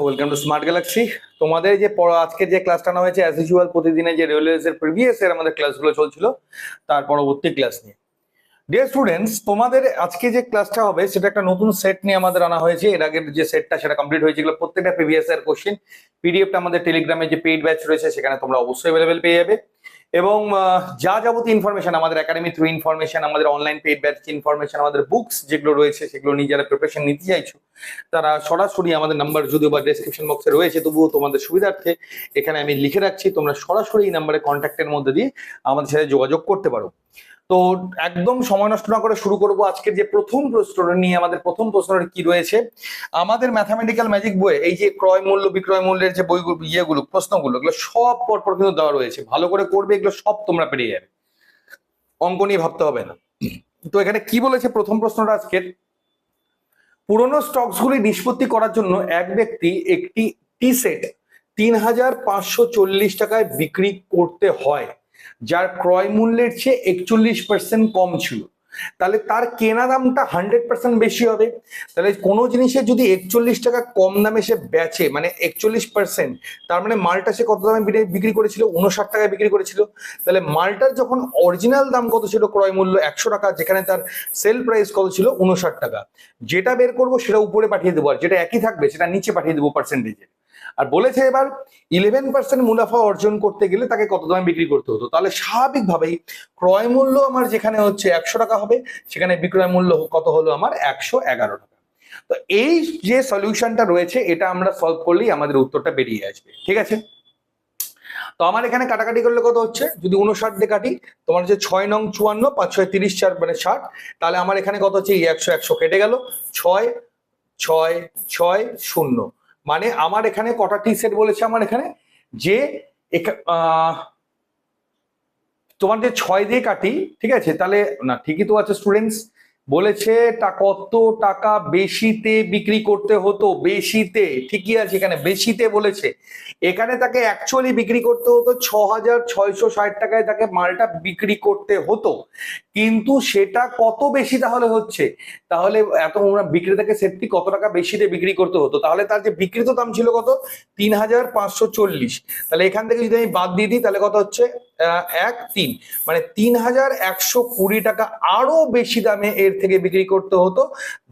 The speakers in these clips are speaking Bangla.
ওয়েলকাম টু স্মার্ট গ্যালাক্সি তোমাদের যে আজকের যে ক্লাসটা নেওয়া হয়েছে অ্যাজ ইউজুয়াল প্রতিদিনের যে রেলওয়েজ এর প্রিভিয়াস এর আমাদের ক্লাসগুলো চলছিল, তার পরবর্তী ক্লাস নিয়ে। ডিয়ার স্টুডেন্টস তোমাদের আজকে যে ক্লাসটা হবে, সেটা একটা নতুন সেট নিয়ে আমাদের আনা হয়েছে। এর আগের যে সেটটা সেটা কমপ্লিট হয়েছে। প্রত্যেকটা প্রিভিয়াস এর কোশ্চেন পিডিএফটা আমাদের টেলিগ্রামে যে পেইড ব্যাচ রয়েছে, সেখানে তোমরা অবশ্যই অ্যাভেলেবেল পেয়ে যাবে। এবং যা যাবতীয় ইনফরমেশন আমাদের একাডেমি থ্রু ইনফরমেশন আমাদের অনলাইন পেড ব্যাচ ইনফরমেশন আমাদের বুকস যেগুলো রয়েছে, সেগুলো নিয়ে যারা প্রিপারেশন নিতে চাইছো, তারা সরাসরি আমাদের নাম্বার যদিও বা ডেসক্রিপশন বক্সে রয়েছে, তবুও তোমাদের সুবিধার্থে এখানে আমি লিখে রাখছি, তোমরা সরাসরি এই নাম্বারে কন্ট্যাক্টের মধ্যে দিয়ে আমাদের সাথে যোগাযোগ করতে পারো। তো একদম সময় নষ্ট না করে শুরু করব আজকের যে প্রথম প্রশ্নটা নিয়ে, আমাদের প্রথম প্রশ্নটা কি রয়েছে? আমাদের ম্যাথামেটিক্যাল ম্যাজিক বইয়ে এই যে ক্রয় মূল্য, বিক্রয় মূল্যের যে বইগুলো, ইয়েগুলো, প্রশ্নগুলো, এগুলো সব পরপর কিন্তু দেওয়া রয়েছে। ভালো করে করবে, এগুলো সব তোমরা পেরিয়ে যাবে। অঙ্ক নিয়ে ভাবতে হবে না। তো এখানে কি বলেছে প্রথম প্রশ্নটা আজকের? পুরনো স্টকসগুলি নিষ্পত্তি করার জন্য এক ব্যক্তি একটি টি সেট তিন হাজার পাঁচশো চল্লিশ টাকায় বিক্রি করতে হয়। যার ক্রয় মূল্যের চেয়ে একচল্লিশ পার্সেন্ট কম ছিল। তাহলে তার কেনা দামটা হান্ড্রেড পার্সেন্ট বেশি হবে। তাহলে কোনো জিনিসের যদি একচল্লিশ টাকা কম দামে সে বেচে মানে একচল্লিশ পার্সেন্ট তার মানে মালটা সে কত দামে বিক্রি- বিক্রি করেছিল? উনষাট টাকায় বিক্রি করেছিল। তাহলে মালটার যখন অরিজিনাল দাম কত ছিল, ক্রয় মূল্য একশো টাকা, যেখানে তার সেল প্রাইস কত ছিল? উনষাট টাকা। যেটা বের করব সেটা উপরে পাঠিয়ে দেবো, আর যেটা একই থাকবে, সেটা নিচে পাঠিয়ে দেবো পার্সেন্টেজে আর বলেছে এবার ইলেভেন পার্সেন্ট মুনাফা অর্জন করতে গেলে তাকে কত দামে বিক্রি করতে হতো? তাহলে স্বাভাবিকভাবেই ক্রয় মূল্য আমার যেখানে হচ্ছে একশো টাকা হবে, সেখানে বিক্রয় মূল্য কত হলো আমার একশো এগারো টাকা। তো এই যে সলিউশনটা রয়েছে, এটা আমরা সলভ করলেই আমাদের উত্তরটা বেরিয়ে আসবে, ঠিক আছে? তো আমার এখানে কাটাকাটি করলে কত হচ্ছে? যদি উনষাট দিয়ে কাটি, তোমার হচ্ছে ছয় নং চুয়ান্ন, পাঁচ ছয় তিরিশ, চার মানে ষাট, তাহলে আমার এখানে কত হচ্ছে? একশো একশো কেটে গেল, ছয় ছয় ছয়, শূন্য। মানে আমার এখানে কটা টি সেট বলেছে আমার এখানে? যে তোমার যে ছয় দিয়ে কাটি, ঠিক আছে? তাহলে, না, ঠিকই তো আছে স্টুডেন্টস বলেছে তা কত টাকা বেশিতে বিক্রি করতে হতো? বেশিতে, ঠিকই আছে এখানে, বেশিতে বলেছে। এখানে তাকে অ্যাকচুয়ালি বিক্রি করতে হতো ছ হাজার ছয়শো ষাট টাকায় তাকে মালটা বিক্রি করতে হতো। কিন্তু সেটা কত বেশি তাহলে হচ্ছে? তাহলে এত ওরা বিক্রেতাকে সেটটি কত টাকা বেশিতে বিক্রি করতে হতো? তাহলে তার যে বিক্রিত দাম ছিল কত? তিন হাজার পাঁচশো চল্লিশ। তাহলে এখান থেকে যদি আমি বাদ দিয়ে দিই, তাহলে কত হচ্ছে? এক, তিন। মানে তিন হাজার একশো কুড়ি টাকা আরও বেশি দামে এর থেকে বিক্রি করতে হতো,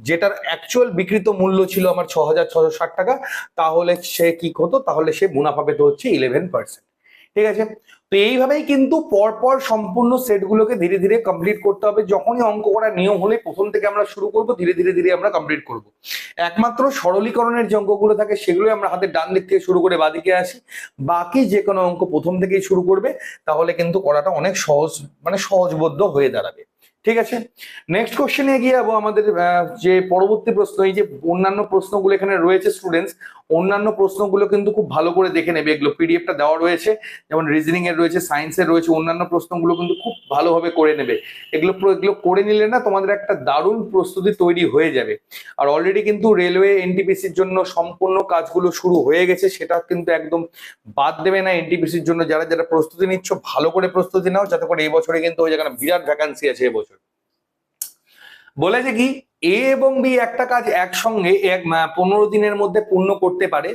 যেটার অ্যাকচুয়াল বিক্রিত মূল্য ছিল আমার ছ হাজার ছশো ষাট টাকা। তাহলে সে কি হতো তাহলে সে মুনাফা পেতে হচ্ছে ইলেভেন পার্সেন্ট ঠিক আছে? তো এইভাবেই কিন্তু পরপর সম্পূর্ণ সেটগুলোকে ধীরে ধীরে কমপ্লিট করতে হবে। যখনই অঙ্ক করার নিয়ম হলে প্রথম থেকে আমরা শুরু করব, ধীরে ধীরে ধীরে আমরা কমপ্লিট করব। একমাত্র সরলীকরণের যে অঙ্কগুলো থাকে সেগুলোই আমরা হাতের ডান দিক থেকে শুরু করে বাদিকে আসি। বাকি যে কোনো অঙ্ক প্রথম থেকেই শুরু করবে, তাহলে কিন্তু করাটা অনেক সহজ মানে সহজবোধ্য হয়ে দাঁড়াবে। ঠিক আছে? নেক্সট কোশ্চেনে এগিয়ে যাব আমাদের যে পরবর্তী প্রশ্ন, এই যে অন্যান্য প্রশ্নগুলো এখানে রয়েছে স্টুডেন্টস অন্যান্য প্রশ্নগুলো কিন্তু খুব ভালো করে দেখে নেবে। এগুলো পিডিএফটা দেওয়া রয়েছে, যেমন রিজনিং এর রয়েছে সায়েন্সের রয়েছে, অন্যান্য প্রশ্নগুলো কিন্তু খুব ভালোভাবে করে নেবে। এগুলো এগুলো করে নিলে না তোমাদের একটা দারুণ প্রস্তুতি তৈরি হয়ে যাবে। আর অলরেডি কিন্তু রেলওয়ে এনটিপিসির জন্য সম্পূর্ণ কাজগুলো শুরু হয়ে গেছে, সেটা কিন্তু একদম বাদ দেবে না এনটিপিসির জন্য। যারা যারা প্রস্তুতি নিচ্ছ, ভালো করে প্রস্তুতি নাও, যাতে করে এই বছরে কিন্তু ওই জায়গায় বিরাট ভ্যাকান্সি আছে এবছর বলেছে কি এ এবং বি একটা কাজ একসঙ্গে, এক পনেরো দিনের মধ্যে পূর্ণ করতে পারে।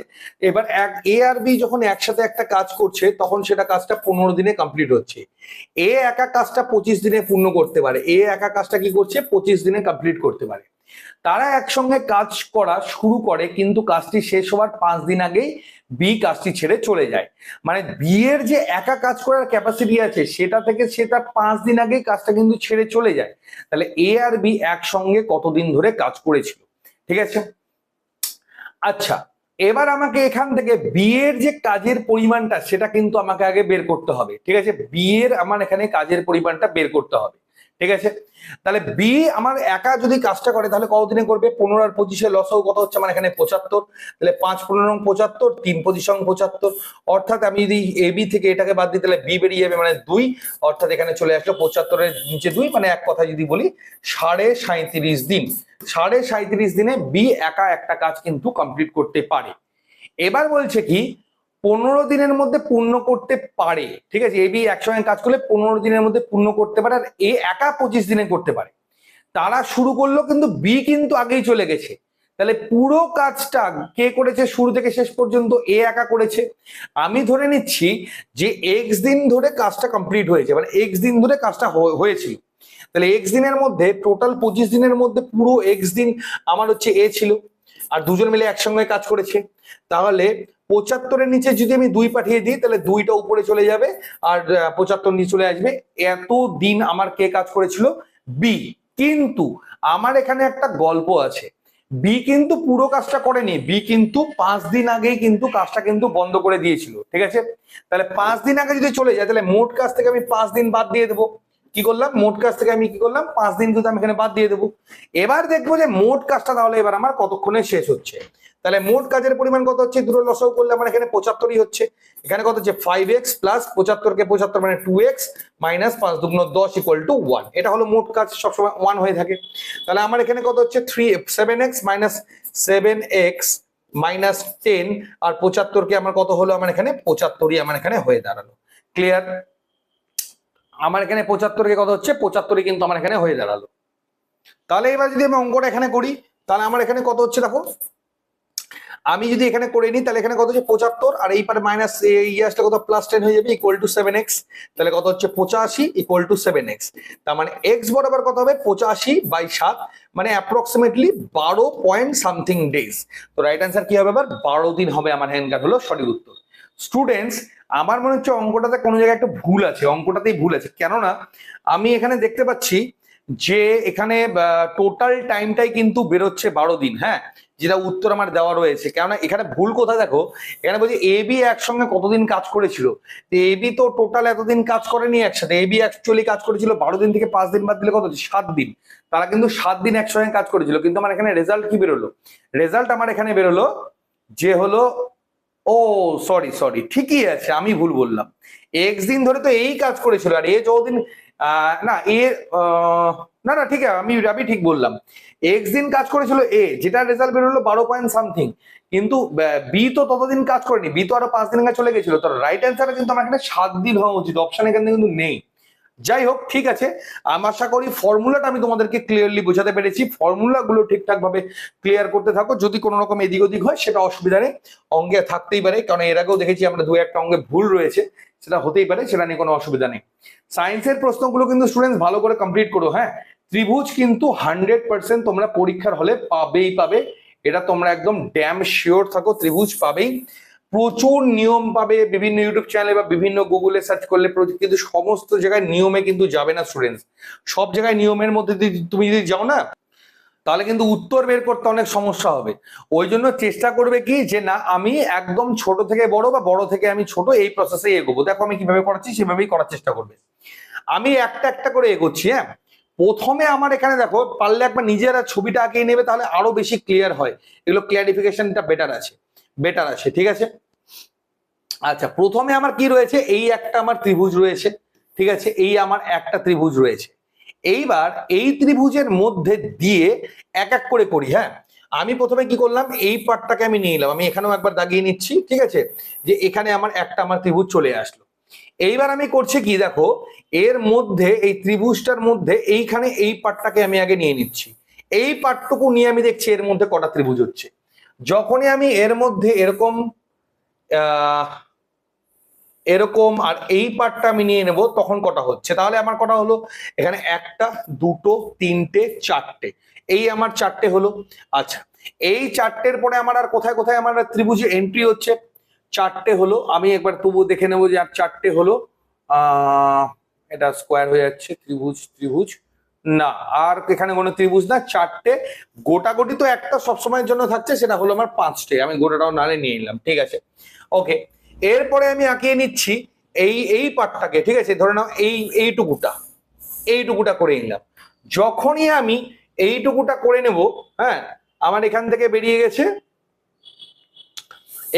এবার এক, এ আর বি যখন একসাথে একটা কাজ করছে, তখন সেটা কাজটা পনেরো দিনে কমপ্লিট হচ্ছে। এ একা কাজটা পঁচিশ দিনে পূর্ণ করতে পারে। এ একা কাজটা কি করছে? পঁচিশ দিনে কমপ্লিট করতে পারে। তারা একসঙ্গে কাজ করা শুরু করে, কিন্তু কাজটি শেষ হওয়ার পাঁচ দিন আগেই বি কাজটি ছেড়ে চলে যায়। মানে বি এর যে একা কাজ করার ক্যাপাসিটি আছে, সেটা থেকে সে তার পাঁচ দিন আগেই কাজটা কিন্তু ছেড়ে চলে যায়। তাহলে এ আর বি একসঙ্গে কতদিন ধরে কাজ করেছিল? ঠিক আছে? আচ্ছা এবার আমাকে এখান থেকে বি এর যে কাজের পরিমাণটা, সেটা কিন্তু আমাকে আগে বের করতে হবে। ঠিক আছে? বি এর আমার এখানে কাজের পরিমাণটা বের করতে হবে। ঠিক আছে? তাহলে বি আমার একা যদি কাজটা করে, তাহলে কতদিনে করবে? পনেরো আর পঁচিশে লসও কত হচ্ছে আমার এখানে পঁচাত্তর। তাহলে পাঁচ পনেরো পঁচাত্তর, তিন পঁচিশ পঁচাত্তর। অর্থাৎ আমি যদি এ বি থেকে এটাকে বাদ দিই, তাহলে বি বেরিয়ে যাবে মানে দুই। অর্থাৎ এখানে চলে আসলো পঁচাত্তরের নিচে দুই মানে এক কথা যদি বলি, সাড়ে সাঁইত্রিশ দিন। সাড়ে সাঁইত্রিশ দিনে বি একা একটা কাজ কিন্তু কমপ্লিট করতে পারে। এবার বলছে কি পনেরো দিনের মধ্যে পূর্ণ করতে পারে। ঠিক আছে? এ বি একসঙ্গে কাজ করলে পনেরো দিনের মধ্যে পূর্ণ করতে পারে আর এ একা পঁচিশ দিনে করতে পারে। তারা শুরু করল কিন্তু বি কিন্তু আগেই চলে গেছে। তাহলে পুরো কাজটা কে করেছে? শুরু থেকে শেষ পর্যন্ত এ একা করেছে। আমি ধরে নিচ্ছি যে এক্স দিন ধরে কাজটা কমপ্লিট হয়েছে। মানে এক্স দিন ধরে কাজটা হয়েছিল। তাহলে এক্স দিনের মধ্যে টোটাল পঁচিশ দিনের মধ্যে পুরো এক্স দিন আমার হচ্ছে এ ছিল। আর দুজন মিলে একসঙ্গে কাজ করেছে। তাহলে পঁচাত্তরের নিচে যদি আমি দুই পাঠিয়ে দিই, তাহলে দুইটা উপরে চলে যাবে আর পঁচাত্তর নিচে চলে আসবে। এত দিন আমার কে কাজ করেছিল? বি কিন্তু আমার এখানে একটা গল্প আছে। বি কিন্তু পুরো কাজটা করেনি। বি কিন্তু পাঁচ দিন আগেই কিন্তু কাজটা কিন্তু বন্ধ করে দিয়েছিল। ঠিক আছে? তাহলে পাঁচ দিন আগে যদি চলে যায়, তাহলে মোট কাজ থেকে আমি পাঁচ দিন বাদ দিয়ে দেবো। কি করলাম? মোট কাজ থেকে আমি কি করলাম? পাঁচ দিন কিন্তু আমি এখানে বাদ দিয়ে দেবো। এবার দেখব যে মোট কাজটা তাহলে এবার আমার কতক্ষণে শেষ হচ্ছে? তাহলে মোট কাজের পরিমাণ কত হচ্ছে? দুটো লসাও করলে আমার এখানে পঁচাত্তরই হচ্ছে। এখানে কত হচ্ছে? ফাইভ এক্স প্লাস পঁচাত্তরকে পঁচাত্তর মানে টু এক্স মাইনাস পাঁচ দুগুণ দশ ইকুয়াল টু ওয়ান এটা হলো মোট কাজ সবসময় ওয়ান হয়ে থাকে। তাহলে আমার এখানে কত হচ্ছে? Three seven X minus seven X minus ten আর পঁচাত্তরকে আমার কত হলো? আমার এখানে পঁচাত্তরই আমার এখানে হয়ে দাঁড়াল। ক্লিয়ার আমার এখানে পঁচাত্তরকে কত হচ্ছে? পঁচাত্তরই কিন্তু আমার এখানে হয়ে দাঁড়াল। তাহলে এবার যদি আমি অঙ্কটা এখানে করি, তাহলে আমার এখানে কত হচ্ছে দেখো? আমি যদি এখানে করে নিই, তাহলে এখানে কত হচ্ছে? পঁচাত্তর। আর এই পারে মাইনাস এই কত প্লাস টেন হয়ে যাবে ইকুয়াল টু সেভেন এক্স তাহলে কত হচ্ছে? পঁচাশি ইকুয়াল টু সেভেন এক্স তার মানে এক্স বরাবর কত হবে? পঁচাশি বাই সাত। মানে অ্যাপ্রক্সিমেটলি বারো পয়েন্ট সামথিং ডেজ তো রাইট অ্যান্সার কি হবে এবার? বারো দিন হবে আমার হ্যান্ড হ্যান্ডকার হলো, সঠিক উত্তর। স্টুডেন্টস আমার মনে হচ্ছে অঙ্কটাতে কোনো জায়গায় একটা ভুল আছে, অঙ্কটাতেই ভুল আছে। কেননা, আমি এখানে দেখতে পাচ্ছি যে এখানে টোটাল টাইমটাই কিন্তু বেরোচ্ছে বারো দিন হ্যাঁ? যেটা উত্তর আমার দেওয়া রয়েছে। কেননা, এখানে ভুল কোথায় দেখো? এখানে বলছি এ বি একসঙ্গে কতদিন কাজ করেছিল? এ বি তো টোটাল এতদিন কাজ করেনি একসাথে। এ বি অ্যাকচুয়ালি কাজ করেছিল বারো দিন থেকে পাঁচ দিন বাদ দিলে কত? সাত দিন। তারা কিন্তু সাত দিন একসঙ্গে কাজ করেছিল। কিন্তু আমার এখানে রেজাল্ট কি বেরোলো? রেজাল্ট আমার এখানে বেরোলো যে হলো ও সরি সরি ঠিকই আছে, আমি ভুল বললাম। এক্স দিন ধরে তো এই কাজ করেছিল, আর এ যতদিন না, এ না না, ঠিক আছে, আমি আমি ঠিক বললাম। এক্স দিন কাজ করেছিল এ, যেটা রেজাল্ট বেরোলো বারো পয়েন্ট সামথিং কিন্তু বি তো ততদিন কাজ করেনি বি তো আরও পাঁচ দিন চলে গেছিল, তো রাইট অ্যান্সারটা কিন্তু আমার এখানে সাত দিন হওয়া উচিত অপশন এখানে কিন্তু নেই। যাই হোক, ঠিক আছে। আমি আশা করি ফর্মুলাটা আমি তোমাদেরকে ক্লিয়ারলি বোঝাতে পেরেছি। ফর্মুলা গুলো ঠিকঠাক ভাবে ক্লিয়ার করতে থাকো। যদি কোনো রকম এদিক ওদিক হয়, সেটা অসুবিধা নেই। অঙ্গে থাকতেই পারে। কারণ এর আগেও দেখেছি আমরা দু একটা অঙ্গে ভুল রয়েছে। সেটা হতেই পারে, সেটা নিয়ে কোনো অসুবিধা নেই। সায়েন্সের প্রশ্নগুলো কিন্তু স্টুডেন্টস ভালো করে কমপ্লিট করো হ্যাঁ? ত্রিভুজ কিন্তু হান্ড্রেড পার্সেন্ট তোমরা পরীক্ষার হলে পাবেই পাবে। এটা তোমরা একদম ড্যাম শিওর থাকো, ত্রিভুজ পাবেই। প্রচুর নিয়ম পাবে বিভিন্ন ইউটিউব চ্যানেলে বা বিভিন্ন গুগলে সার্চ করলে কিন্তু সমস্ত জায়গায় নিয়মে কিন্তু যাবে না স্টুডেন্টস সব জায়গায় নিয়মের মধ্যে তুমি যদি যাও না, তাহলে কিন্তু উত্তর বের করতে অনেক সমস্যা হবে। ওই জন্য চেষ্টা করবে কি যে না, আমি একদম ছোট থেকে বড় বা বড় থেকে আমি ছোট এই প্রসেসে এগোবো। দেখো আমি কীভাবে করাচ্ছি, সেভাবেই করার চেষ্টা করবে। আমি একটা একটা করে এগোচ্ছি হ্যাঁ? প্রথমে আমার এখানে দেখো, পারলে একবার নিজেরা ছবিটা আঁকিয়ে নেবে, তাহলে আরও বেশি ক্লিয়ার হয়। এগুলো ক্লিয়ারিফিকেশনটা বেটার আছে। বেটার আছে, ঠিক আছে? আচ্ছা প্রথমে আমার কি রয়েছে? এই একটা আমার ত্রিভুজ রয়েছে, ঠিক আছে? এই আমার একটা ত্রিভুজ রয়েছে। এইবার এই ত্রিভুজের মধ্যে দিয়ে এক এক করে করি হ্যাঁ? আমি প্রথমে কি করলাম? এই পার্টটাকে আমি নিয়ে নিলাম। আমি এখানেও একবার দাগিয়ে নিচ্ছি, ঠিক আছে? যে এখানে আমার একটা আমার ত্রিভুজ চলে আসলো। এইবার আমি করছি কি, দেখো? এর মধ্যে, এই ত্রিভুজটার মধ্যে এইখানে এই পার্টটাকে আমি আগে নিয়ে নিচ্ছি। এই পার্টটুকু নিয়ে আমি দেখছি এর মধ্যে কটা ত্রিভুজ হচ্ছে। যখনই আমি এর মধ্যে এরকম এরকম আর এই পার্টটা আমি নিয়ে নেব, তখন কটা হচ্ছে? তাহলে আমার কটা হলো, এখানে একটা, দুটো, তিনটে, চারটে। এই আমার চারটে হলো। আচ্ছা এই চারটের পরে আমার আর কোথায় কোথায় আমার ত্রিভুজে এন্ট্রি হচ্ছে? চারটে হলো, আমি একবার তবু দেখে নেব যে আর চারটে হলো এটা স্কোয়ার হয়ে যাচ্ছে, ত্রিভুজ ত্রিভুজ। না, আর এখানে কোনো ত্রিভুজ না, চারটে। গোটাগুটি তো একটা সবসময়ের জন্য থাকছে, সেটা হলো আমার পাঁচটে। আমি গোটাটাও নালে নিয়ে নিলাম, ঠিক আছে? ওকে, এরপরে আমি আঁকিয়ে নিচ্ছি এই এই পার্টটাকে ঠিক আছে? ধরে নাও এই, এইটুকুটা এইটুকুটা করে নিলাম। যখনই আমি এইটুকুটা করে নেব হ্যাঁ আমার এখান থেকে বেরিয়ে গেছে,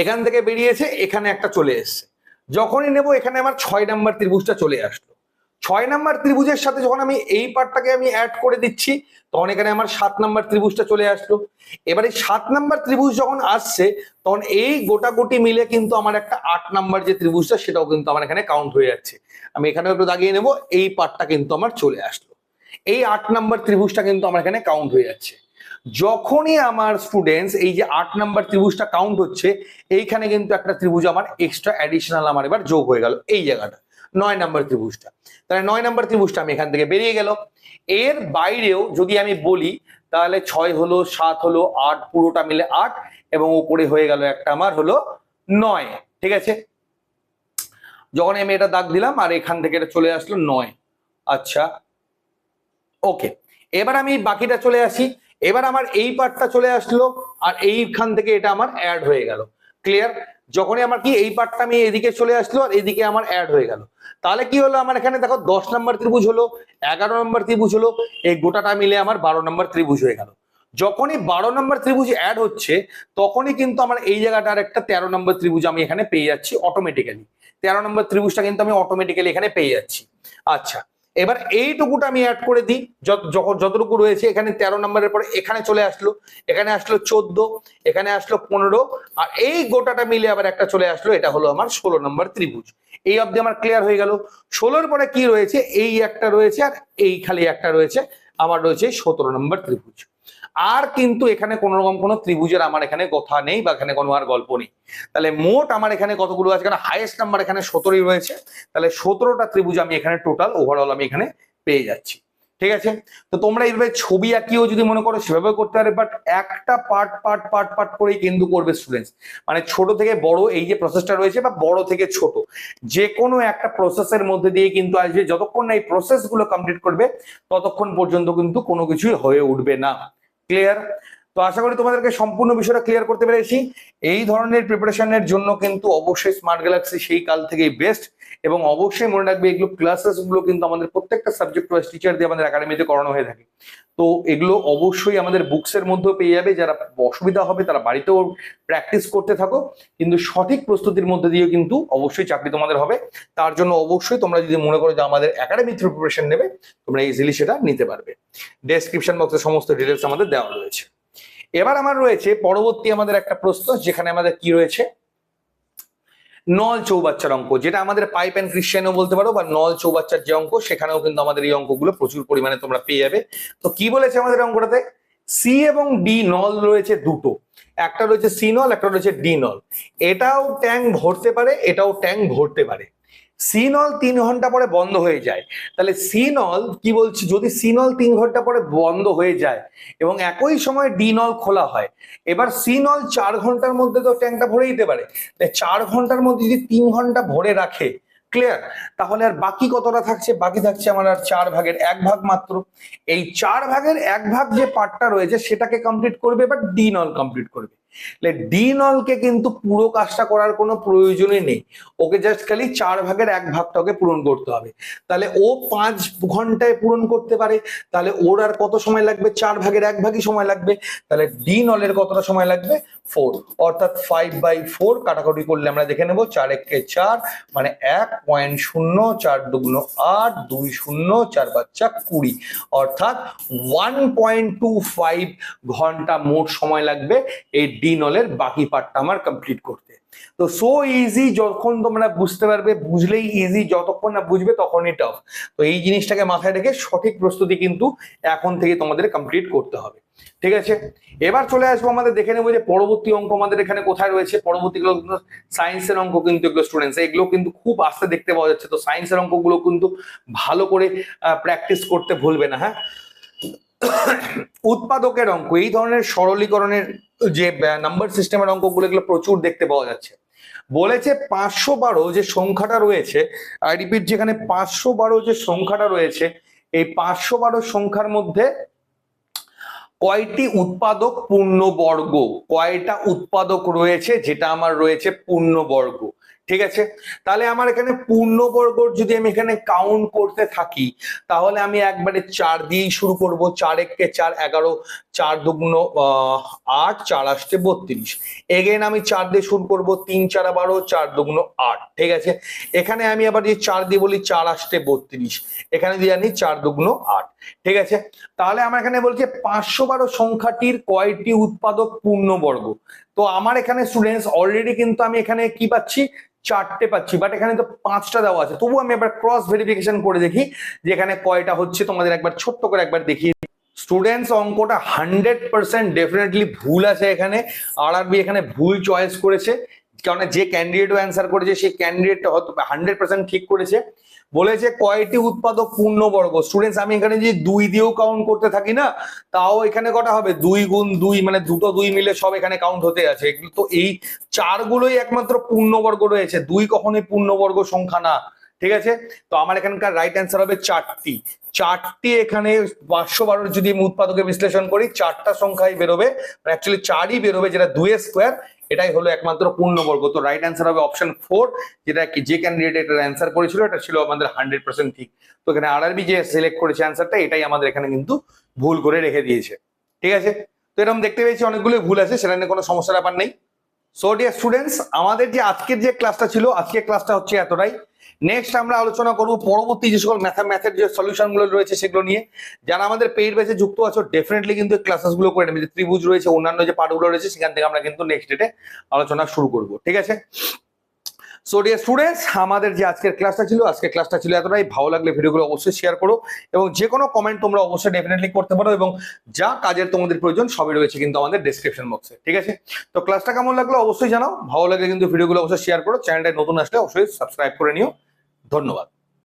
এখান থেকে বেরিয়েছে এখানে একটা চলে এসছে। যখনই নেব, এখানে আমার ছয় নাম্বার ত্রিভুজটা চলে আসলো। ছয় নাম্বার ত্রিভুজের সাথে যখন আমি এই পার্টটাকে আমি অ্যাড করে দিচ্ছি, তখন এখানে আমার সাত নাম্বার ত্রিভুজটা চলে আসলো। এবারে সাত নাম্বার ত্রিভুজ যখন আসছে, তখন এই গোটাগুটি মিলে কিন্তু আমার একটা আট নাম্বার যে ত্রিভুজটা, সেটাও কিন্তু আমার এখানে কাউন্ট হয়ে যাচ্ছে। আমি এখানেও একটু দাগিয়ে নেব, এই পার্টটা কিন্তু আমার চলে আসলো। এই আট নাম্বার ত্রিভুজটা কিন্তু আমার এখানে কাউন্ট হয়ে যাচ্ছে। যখনই আমার স্টুডেন্টস এই যে আট নাম্বার ত্রিভুজটা কাউন্ট হচ্ছে, এইখানে কিন্তু একটা ত্রিভুজ আমার এক্সট্রা অ্যাডিশনাল আমার এবার যোগ হয়ে গেল। এই জায়গাটা। নয় নাম্বার ত্রিভুজটা। তাহলে নয় নাম্বার ত্রিভুজটা আমি এখান থেকে বেরিয়ে গেল এর বাইরেও যদি আমি বলি, তাহলে ছয় হলো, সাত হলো, আট পুরোটা মিলে আট এবং উপরে হয়ে গেল একটা আমার হলো নয়। ঠিক আছে? যখন আমি এটা দাগ দিলাম আর এখান থেকে এটা চলে আসলো নয়। আচ্ছা ওকে। এবার আমি বাকিটা চলে আসি। এবার আমার এই পার্টটা চলে আসলো আর এইখান থেকে এটা আমার অ্যাড হয়ে গেল। ক্লিয়ার যখনই আমার কি এই পার্টটা আমি এদিকে চলে আসলো আর এদিকে আমার অ্যাড হয়ে গেল। তাহলে কি হলো? আমার এখানে দেখো দশ নম্বর ত্রিভুজ হলো, এগারো নম্বর ত্রিভুজ হলো, এই গোটাটা মিলে আমার বারো নম্বর ত্রিভুজ হয়ে গেল। যখনই বারো নম্বর ত্রিভুজ অ্যাড হচ্ছে, তখনই কিন্তু আমার এই জায়গাটার একটা তেরো নম্বর ত্রিভুজ আমি এখানে পেয়ে যাচ্ছি অটোমেটিক্যালি তেরো নম্বর ত্রিভুজটা কিন্তু আমি অটোমেটিক্যালি এখানে পেয়ে যাচ্ছি। আচ্ছা এবার এইটুকুটা আমি অ্যাড করে দিই। যতটুকু রয়েছে, এখানে তেরো নম্বরের পরে এখানে চলে আসলো, এখানে আসলো চোদ্দ, এখানে আসলো পনেরো, আর এই গোটাটা মিলে আবার একটা চলে আসলো, এটা হলো আমার ষোলো নম্বর ত্রিভুজ। এই অবধি আমার ক্লিয়ার হয়ে গেল। ষোলোর পরে কি রয়েছে? এই একটা রয়েছে আর এই খালি একটা রয়েছে। আমার রয়েছে সতেরো নম্বর ত্রিভুজ। আর কিন্তু এখানে কোন রকম কোনো ত্রিভুজের আমার এখানে কথা নেই বা এখানে কোনো আর গল্প নেই। তাহলে মোট আমার এখানে কতগুলো আছে? কারণ হাইয়েস্ট নাম্বার এখানে সতেরোই রয়েছে। তাহলে সতেরোটা ত্রিভুজ আমি এখানে টোটাল ওভারঅল আমি এখানে পেয়ে যাচ্ছি। ঠিক আছে? তো তোমরা এইভাবে ছবি আঁকিও যদি মনে করো সেভাবে করতে পারে বাট একটা পার্ট পার্ট পার্ট পার্ট করেই কিন্তু করবে স্টুডেন্টস মানে ছোট থেকে বড় এই যে প্রসেসটা রয়েছে বা বড় থেকে ছোট যে কোনো একটা প্রসেসের মধ্যে দিয়ে কিন্তু আসবে। যতক্ষণ না এই প্রসেসগুলো কমপ্লিট করবে, ততক্ষণ পর্যন্ত কিন্তু কোনো কিছুই হয়ে উঠবে না। ক্লিয়ার তো আশা করি তোমাদেরকে সম্পূর্ণ বিষয়টা ক্লিয়ার করতে পেরেছি। এই ধরনের প্রিপারেশনের জন্য কিন্তু অবশ্যই স্মার্ট গ্যালাক্সি সেই কাল থেকেই বেস্ট এবং অবশ্যই মনে রাখবে এগুলো ক্লাসেসগুলো কিন্তু আমাদের প্রত্যেকটা সাবজেক্ট ওয়াইজ টিচার দিয়ে আমাদের একাডেমিতে করানো হয়ে থাকে। তো এগুলো অবশ্যই আমাদের বুকসের মধ্যেও পেয়ে যাবে। যারা অসুবিধা হবে তারা বাড়িতেও প্র্যাকটিস করতে থাকো। কিন্তু সঠিক প্রস্তুতির মধ্যে দিয়েও কিন্তু অবশ্যই চাকরি তোমাদের হবে। তার জন্য অবশ্যই তোমরা যদি মনে করো যে আমাদের একাডেমিক প্রিপারেশন নেবে, তোমরা ইজিলি সেটা নিতে পারবে। ডেসক্রিপশন বক্সে সমস্ত ডিটেলস আমাদের দেওয়া রয়েছে। এবার আমার রয়েছে পরবর্তী আমাদের একটা প্রশ্ন, যেখানে আমাদের কি রয়েছে? নল চৌবাচ্চার অঙ্ক, যেটা আমাদের পাইপ অ্যান্ড ক্রিশ্চিয়ানও বলতে পারো, বা নল চৌবাচ্চার যে অঙ্ক, সেখানেও কিন্তু আমাদের এই অঙ্কগুলো প্রচুর পরিমাণে তোমরা পেয়ে যাবে। তো কি বলেছে আমাদের অঙ্কটাতে? সি এবং ডি নল রয়েছে দুটো। একটা রয়েছে সি নল, একটা রয়েছে ডি নল। এটাও ট্যাঙ্ক ভরতে পারে, এটাও ট্যাঙ্ক ভরতে পারে। সি নল তিন ঘণ্টা পরে বন্ধ হয়ে যায়। তাহলে সি নল কি বলছি? যদি সিনল তিন ঘণ্টা পরে বন্ধ হয়ে যায় এবং একই সময় ডি নল খোলা হয়, এবার সি নল চার ঘণ্টার মধ্যে তো ট্যাঙ্কটা ভরে দিতে পারে। তাই চার ঘণ্টার মধ্যে যদি তিন ঘণ্টা ভরে রাখে ক্লিয়ার তাহলে আর বাকি কতটা থাকছে? বাকি থাকছে আমার আর চার ভাগের এক ভাগ মাত্র। এই চার ভাগের এক ভাগ যে পার্টটা রয়েছে, সেটাকে কমপ্লিট করবে এবার ডি নল কমপ্লিট করবে। ডি নলকে কিন্তু পুরো কাজটা করার কোনো প্রয়োজনই নেই। ওকে জাস্ট খালি চার ভাগের এক ভাগটা ওকে পূরণ করতে হবে। তাহলে ও পাঁচ ঘন্টায় পূরণ করতে পারে, তাহলে ওর আর কত সময় লাগবে? চার ভাগের এক ভাগই সময় লাগবে। তাহলে ডি নলের কতটা সময় লাগবে? ফোর অর্থাৎ ফাইভ বাই ফোর কাটাকুটি করলে আমরা দেখে নেব চার একে চার মানে এক পয়েন্ট শূন্য চার দুগুণ আট, দুই শূন্য চার বাচ্চা কুড়ি। অর্থাৎ ওয়ান পয়েন্ট টু ফাইভ ঘণ্টা মোট সময় লাগবে এই ডি নলের বাকি পার্টটা আমার কমপ্লিট করতে। তো সো ইজি যখন তোমরা বুঝতে পারবে, বুঝলেই ইজি যতক্ষণ না বুঝবে তখনই টাফ তো এই জিনিসটাকে মাথায় রেখে সঠিক প্রস্তুতি কিন্তু এখন থেকে তোমাদের কমপ্লিট করতে হবে। ঠিক আছে? এবার চলে আসব আমাদের, দেখে নেব যে পরবর্তী অঙ্ক আমাদের এখানে কোথায় রয়েছে। পরবর্তীগুলো সায়েন্সের অঙ্ক কিন্তু এগুলো স্টুডেন্টস এগুলো কিন্তু খুব আস্তে দেখতে পাওয়া যাচ্ছে। তো সায়েন্সের অঙ্কগুলো কিন্তু ভালো করে প্র্যাকটিস করতে ভুলবে না হ্যাঁ? উৎপাদকের অঙ্ক, এই ধরনের সরলীকরণের যে নাম্বার সিস্টেমের অঙ্কগুলো এগুলো প্রচুর দেখতে পাওয়া যাচ্ছে। বলেছে পাঁচশো বারো যে সংখ্যাটা রয়েছে আই রিপিট যেখানে পাঁচশো বারো যে সংখ্যাটা রয়েছে, এই পাঁচশো বারো সংখ্যার মধ্যে কয়টি উৎপাদক পূর্ণবর্গ? কয়টা উৎপাদক রয়েছে? যেটা আমার রয়েছে পূর্ণবর্গ। ঠিক আছে? তাহলে আমার এখানে পূর্ণবর্গর যদি আমি এখানে কাউন্ট করতে থাকি, তাহলে আমি একবারে চার দিয়েই শুরু করব। চার এককে চার, এগারো, চার দুগুণ আট, চার আসতে বত্রিশ। এগেন আমি চার দিয়ে শুরু করব, তিন, চার বারো, চার দুগুণ, আট। ঠিক আছে? এখানে আমি আবার যে চার দিয়ে বলি, চার আসতে বত্রিশ। এখানে দিয়ে আনি চার দুগুণ, আট। ঠিক আছে? তাহলে আমার এখানে বলছে পাঁচশো বারো সংখ্যাটির কয়টি উৎপাদক পূর্ণবর্গ? তো আমার এখানে স্টুডেন্টস অলরেডি কিন্তু আমি এখানে কি পাচ্ছি? চারটে পাচ্ছি বাট এখানে তো পাঁচটা দেওয়া আছে। তবু আমি একবার ক্রস ভেরিফিকেশন করে দেখি যে এখানে কয়টা হচ্ছে, তোমাদের একবার ছোট্ট করে একবার দেখিয়ে স্টুডেন্টস অঙ্কটা হান্ড্রেড পার্সেন্ট ডেফিনেটলি ভুল আছে এখানে। আর আরবি এখানে ভুল চয়েস করেছে। কারণ যে ক্যান্ডিডেটও অ্যান্সার করেছে, সেই ক্যান্ডিডেটটা হয়তো হান্ড্রেড পার্সেন্ট ঠিক করেছে। বলেছে কয়টি উৎপাদক পূর্ণবর্গ। স্টুডেন্টস আমি এখানে যদি দুই দিয়েও কাউন্ট করতে থাকি না, তাও এখানে কটা হবে? দুই গুণ দুই মানে দুটো দুই মিলে সব এখানে কাউন্ট হতে আছে। তো এই চারগুলোই একমাত্র পূর্ণবর্গ রয়েছে। দুই কখনোই পূর্ণবর্গ সংখ্যা না। ঠিক আছে? তো আমার এখানকার রাইট অ্যান্সার হবে চারটি। চারটি এখানে পাঁচশো বারোর যদি আমি উৎপাদকে বিশ্লেষণ করি, চারটা সংখ্যাই বেরোবে। অ্যাকচুয়ালি চারই বেরোবে, যেটা দুই স্কোয়ার এটাই হলো একমাত্র পূর্ণবর্গ। তো রাইট অ্যান্সার হবে অপশন ফোর যেটা কি যে ক্যান্ডিডেট এটার অ্যান্সার করেছিল, এটা ছিল আমাদের হান্ড্রেড পার্সেন্ট ঠিক। তো এখানে আরআরবি যে সিলেক্ট করেছে অ্যান্সারটা এটাই আমাদের এখানে কিন্তু ভুল করে রেখে দিয়েছে। ঠিক আছে? তো এরকম দেখতে পেয়েছি, অনেকগুলোই ভুল আছে, সেটা নিয়ে কোনো সমস্যার ব্যাপার নেই। সো ডিয়ার স্টুডেন্টস আমাদের যে আজকের যে ক্লাসটা ছিল, আজকের ক্লাসটা হচ্ছে এতটাই। নেক্সট আমরা আলোচনা করব পরবর্তী যে সকল ম্যাথা ম্যাথের যে সলিউশনগুলো রয়েছে সেগুলো নিয়ে। যারা আমাদের পেইড বেসে যুক্ত আছো ডেফিনেটলি কিন্তু ক্লাসেসগুলো করে নেবে। যে ত্রিভুজ রয়েছে, অন্যান্য যে পার্টগুলো রয়েছে, সেখান থেকে আমরা কিন্তু নেক্সট ডেটে আলোচনা শুরু করব। ঠিক আছে? সো ডিয়ার স্টুডেন্টস আমাদের যে আজকের ক্লাসটা ছিল, আজকের ক্লাসটা ছিল এতটাই। ভালো লাগলে ভিডিওগুলো অবশ্যই শেয়ার করো এবং যে কোনো কমেন্ট তোমরা অবশ্যই ডেফিনেটলি করতে পারো এবং যা কাজের তোমাদের প্রয়োজন সবই রয়েছে কিন্তু আমাদের ডেসক্রিপশন বক্সে ঠিক আছে? তো ক্লাসটা কেমন লাগল অবশ্যই জানাও। ভালো লাগলে কিন্তু ভিডিওগুলো অবশ্যই শেয়ার করো। চ্যানেলটা নতুন আসলে অবশ্যই সাবস্ক্রাইব করে নিও। ধন্যবাদ।